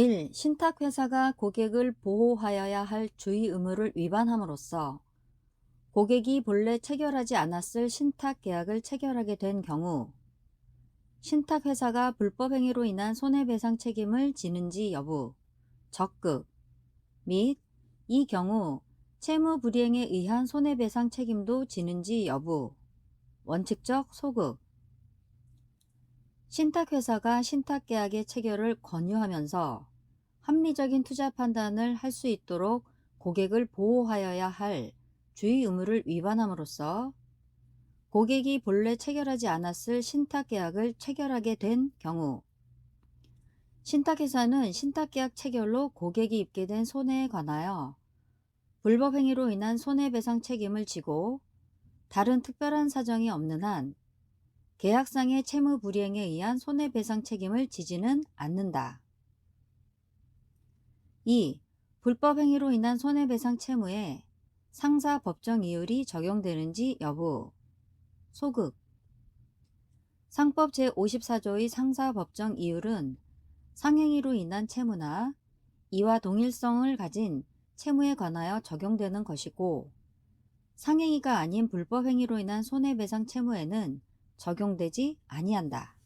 1. 신탁회사가 고객을 보호하여야 할 주의 의무를 위반함으로써 고객이 본래 체결하지 않았을 신탁 계약을 체결하게 된 경우 신탁회사가 불법행위로 인한 손해배상 책임을 지는지 여부, 적극 및 이 경우 채무 불이행에 의한 손해배상 책임도 지는지 여부, 원칙적 소극 신탁회사가 신탁계약의 체결을 권유하면서 합리적인 투자 판단을 할 수 있도록 고객을 보호하여야 할 주의 의무를 위반함으로써 고객이 본래 체결하지 않았을 신탁계약을 체결하게 된 경우 신탁회사는 신탁계약 체결로 고객이 입게 된 손해에 관하여 불법행위로 인한 손해배상 책임을 지고 다른 특별한 사정이 없는 한 계약상의 채무 불이행에 의한 손해배상 책임을 지지는 않는다. 2. 불법 행위로 인한 손해배상 채무에 상사 법정 이율이 적용되는지 여부 소극 상법 제54조의 상사 법정 이율은 상행위로 인한 채무나 이와 동일성을 가진 채무에 관하여 적용되는 것이고 상행위가 아닌 불법 행위로 인한 손해배상 채무에는 적용되지 아니한다.